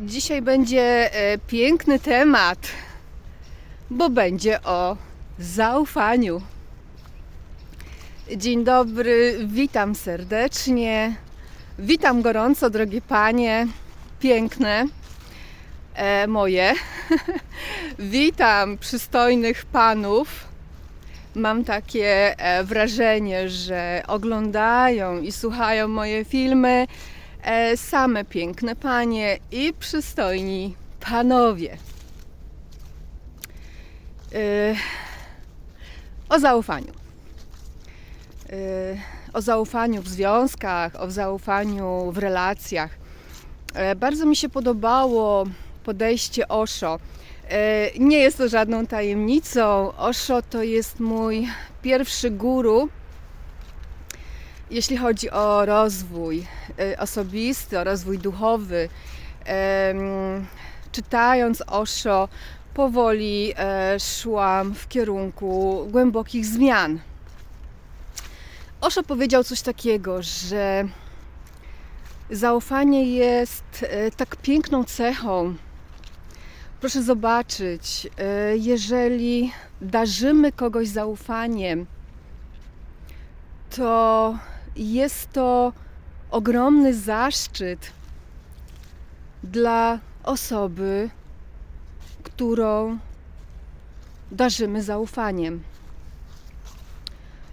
Dzisiaj będzie e, piękny temat, bo będzie o zaufaniu. Dzień dobry, witam serdecznie. Witam gorąco, drogie panie, piękne e, moje. witam przystojnych panów. Mam takie e, wrażenie, że oglądają i słuchają moje filmy same piękne panie i przystojni panowie. E, o zaufaniu. E, o zaufaniu w związkach, o zaufaniu w relacjach. E, Bardzo mi się podobało podejście Osho. E, Nie jest to żadną tajemnicą. Osho to jest mój pierwszy guru, jeśli chodzi o rozwój e, osobisty, o rozwój duchowy. Czytając Osho, powoli e, szłam w kierunku głębokich zmian. Osho powiedział coś takiego, że zaufanie jest e, tak piękną cechą. Proszę zobaczyć, e, jeżeli darzymy kogoś zaufaniem, to jest to ogromny zaszczyt dla osoby, którą darzymy zaufaniem.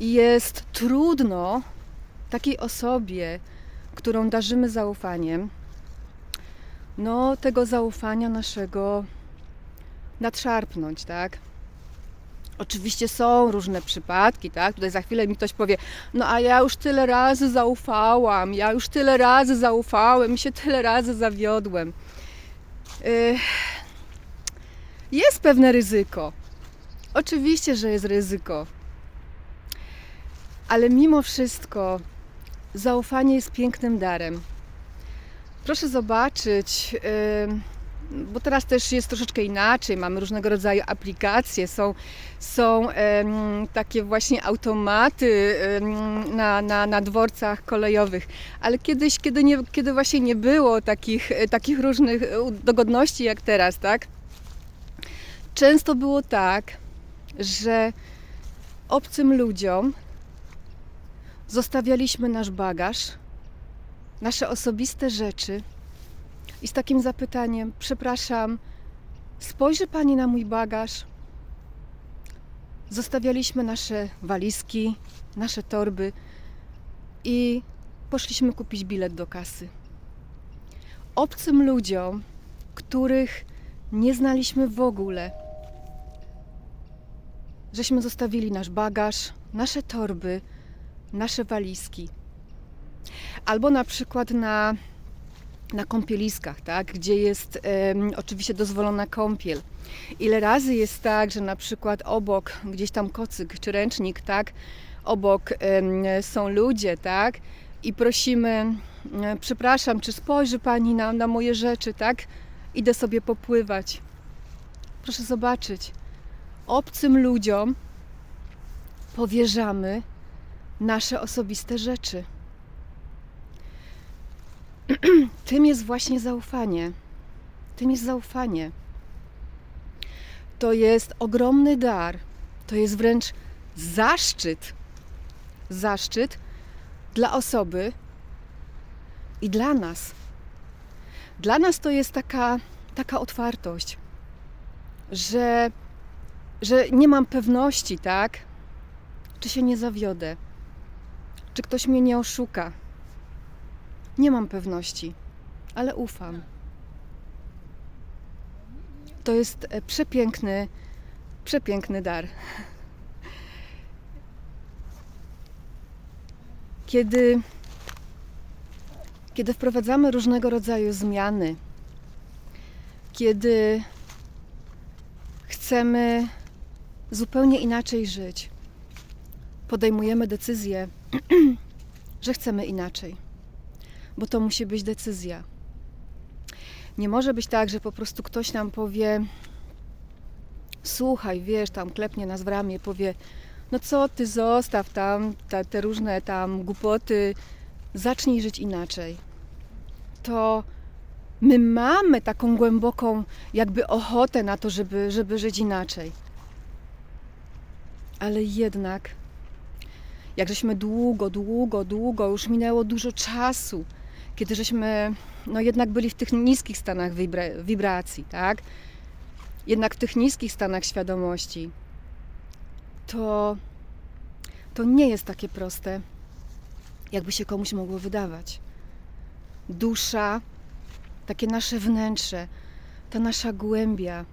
Jest trudno takiej osobie, którą darzymy zaufaniem, no tego zaufania naszego nadszarpnąć, tak? Oczywiście są różne przypadki, tak? Tutaj za chwilę mi ktoś powie, no a ja już tyle razy zaufałam, ja już tyle razy zaufałem się tyle razy zawiodłem. Yy, Jest pewne ryzyko. Oczywiście, że jest ryzyko. Ale mimo wszystko zaufanie jest pięknym darem. Proszę zobaczyć, yy, bo teraz też jest troszeczkę inaczej. Mamy różnego rodzaju aplikacje, są, są em, takie właśnie automaty em, na, na, na dworcach kolejowych. Ale kiedyś, kiedy, nie, kiedy właśnie nie było takich, takich różnych dogodności jak teraz, tak? Często było tak, że obcym ludziom zostawialiśmy nasz bagaż, nasze osobiste rzeczy i z takim zapytaniem: Przepraszam, spojrzy pani na mój bagaż? Zostawialiśmy nasze walizki, nasze torby i poszliśmy kupić bilet do kasy. Obcym ludziom, których nie znaliśmy w ogóle, żeśmy zostawili nasz bagaż, nasze torby, nasze walizki. Albo na przykład na, na kąpieliskach, tak? gdzie jest oczywiście dozwolona kąpiel. Ile razy jest tak, że na przykład obok gdzieś tam kocyk czy ręcznik, tak? obok są ludzie, tak? I prosimy, przepraszam, czy spojrzy Pani na, na moje rzeczy, tak? Idę sobie popływać. Proszę zobaczyć, obcym ludziom powierzamy nasze osobiste rzeczy. Tym jest właśnie zaufanie. Tym jest zaufanie. To jest ogromny dar. To jest wręcz zaszczyt. Zaszczyt dla osoby i dla nas. Dla nas to jest taka, taka otwartość, że, że nie mam pewności, tak? Czy się nie zawiodę? Czy ktoś mnie nie oszuka? Nie mam pewności, ale ufam. To jest e, przepiękny, przepiękny dar. Kiedy, kiedy wprowadzamy różnego rodzaju zmiany, kiedy chcemy zupełnie inaczej żyć, podejmujemy decyzję, że chcemy inaczej, bo to musi być decyzja. Nie może być tak, że po prostu ktoś nam powie: Słuchaj, wiesz, tam klepnie nas w ramię, powie: No co ty, zostaw tam te, różne tam głupoty, zacznij żyć inaczej. To My mamy taką głęboką jakby ochotę na to, żeby, żeby żyć inaczej. Ale jednak, jak żeśmy długo, długo, długo, już minęło dużo czasu, kiedy żeśmy no jednak byli w tych niskich stanach wibra- wibracji, tak? Jednak w tych niskich stanach świadomości, to, to nie jest takie proste, jakby się komuś mogło wydawać. Dusza, takie nasze wnętrze, ta nasza głębia,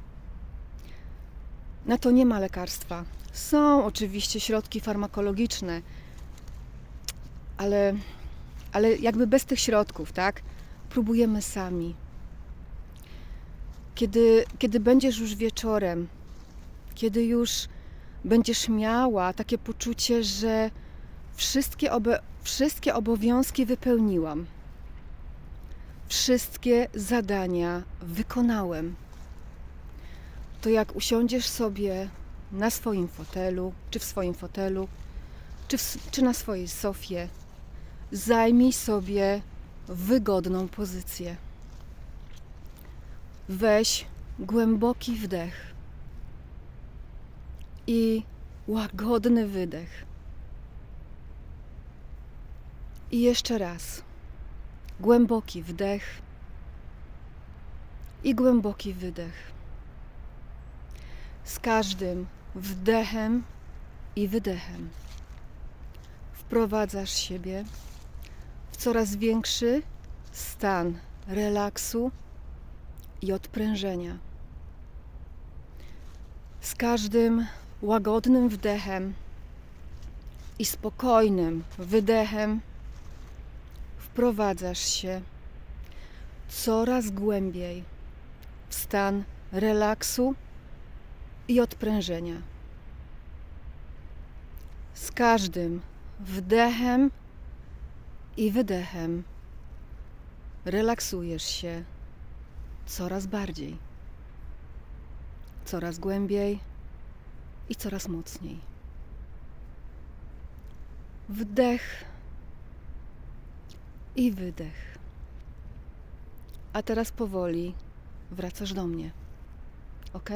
na to nie ma lekarstwa. Są oczywiście środki farmakologiczne, ale, ale jakby bez tych środków, tak? Próbujemy sami. Kiedy, kiedy będziesz już wieczorem, kiedy już będziesz miała takie poczucie, że wszystkie, obe, wszystkie obowiązki wypełniłam, wszystkie zadania wykonałem, to jak usiądziesz sobie na swoim fotelu, czy w swoim fotelu, czy, w, czy na swojej sofie, zajmij sobie wygodną pozycję. Weź głęboki wdech i łagodny wydech. I jeszcze raz. Głęboki wdech i głęboki wydech. Z każdym wdechem i wydechem wprowadzasz siebie w coraz większy stan relaksu i odprężenia. Z każdym łagodnym wdechem i spokojnym wydechem wprowadzasz się coraz głębiej w stan relaksu i odprężenia. Z każdym wdechem i wydechem relaksujesz się coraz bardziej, coraz głębiej i coraz mocniej. Wdech i wydech. A teraz powoli wracasz do mnie. ok?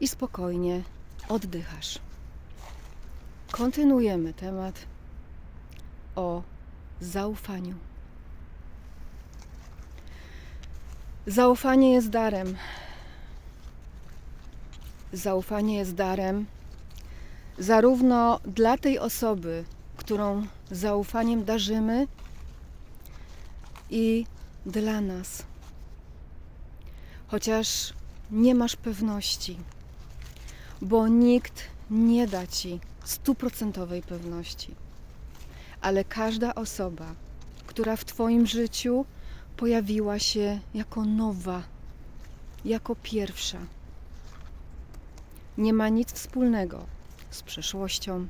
I spokojnie oddychasz. Kontynuujemy temat o zaufaniu. Zaufanie jest darem. Zaufanie jest darem zarówno dla tej osoby, którą zaufaniem darzymy, i dla nas. Chociaż nie masz pewności, bo nikt nie da ci stuprocentowej pewności. Ale każda osoba, która w Twoim życiu pojawiła się jako nowa, jako pierwsza, nie ma nic wspólnego z przeszłością,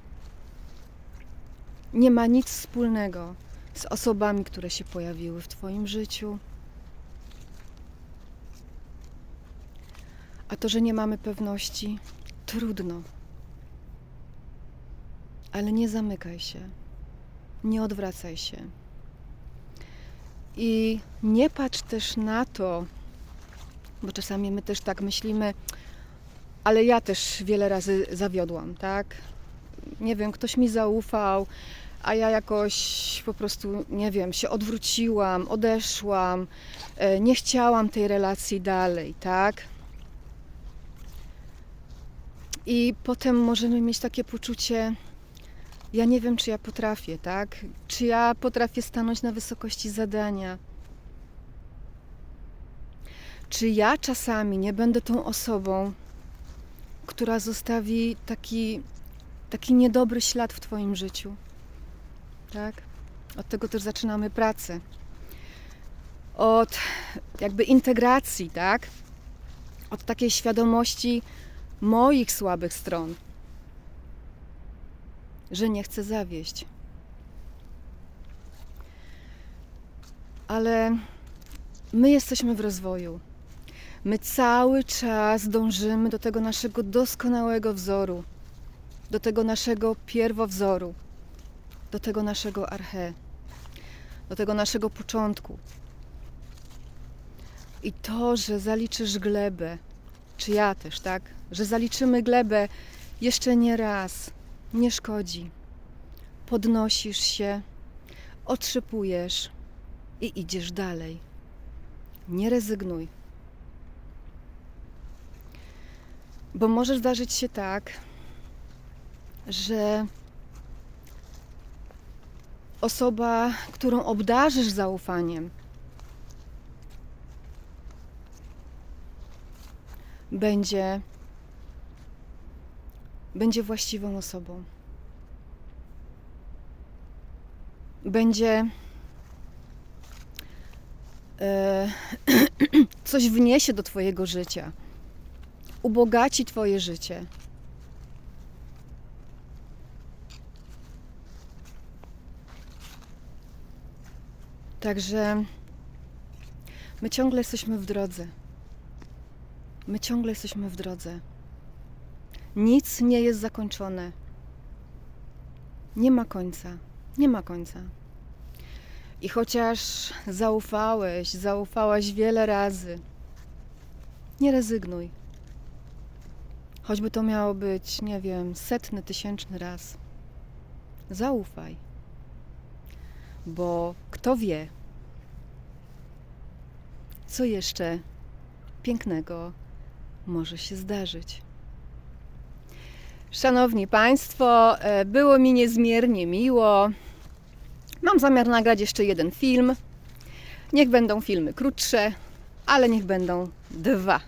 nie ma nic wspólnego z osobami, które się pojawiły w Twoim życiu. A to, że nie mamy pewności, trudno. Ale nie zamykaj się, nie odwracaj się. I nie patrz też na to, bo czasami my też tak myślimy, ale ja też wiele razy zawiodłam, tak? Nie wiem, ktoś mi zaufał, a ja jakoś po prostu, nie wiem, się odwróciłam, odeszłam, e, nie chciałam tej relacji dalej, tak? I potem możemy mieć takie poczucie, ja nie wiem, czy ja potrafię, tak? Czy ja potrafię stanąć na wysokości zadania? Czy ja czasami nie będę tą osobą, która zostawi taki, taki niedobry ślad w Twoim życiu? Tak? Od tego też zaczynamy pracę. Od jakby integracji, tak? Od takiej świadomości moich słabych stron, że nie chcę zawieść. Ale my jesteśmy w rozwoju. My cały czas dążymy do tego naszego doskonałego wzoru, do tego naszego pierwowzoru do tego naszego arche, do tego naszego początku. I to, że zaliczysz glebę, czy ja też, tak? Że zaliczymy glebę jeszcze nie raz, nie szkodzi. Podnosisz się, otrzypujesz i idziesz dalej. Nie rezygnuj. Bo może zdarzyć się tak, że osoba, którą obdarzysz zaufaniem, będzie, będzie właściwą osobą. Będzie e, coś wniesie do Twojego życia, ubogaci Twoje życie. Także my ciągle jesteśmy w drodze. My ciągle jesteśmy w drodze. Nic nie jest zakończone. Nie ma końca. Nie ma końca. I chociaż zaufałeś, zaufałaś wiele razy, nie rezygnuj. Choćby to miało być, nie wiem, setny, tysięczny raz. Zaufaj. Bo kto wie, co jeszcze pięknego może się zdarzyć. Szanowni Państwo, e, było mi niezmiernie miło. Mam zamiar nagrać jeszcze jeden film. Niech będą filmy krótsze, ale niech będą dwa.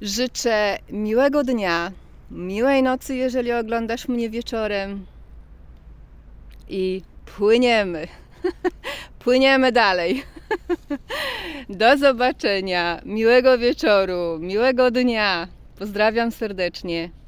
Życzę miłego dnia, miłej nocy, jeżeli oglądasz mnie wieczorem. I płyniemy. płyniemy dalej. Do zobaczenia. Miłego wieczoru, miłego dnia. Pozdrawiam serdecznie.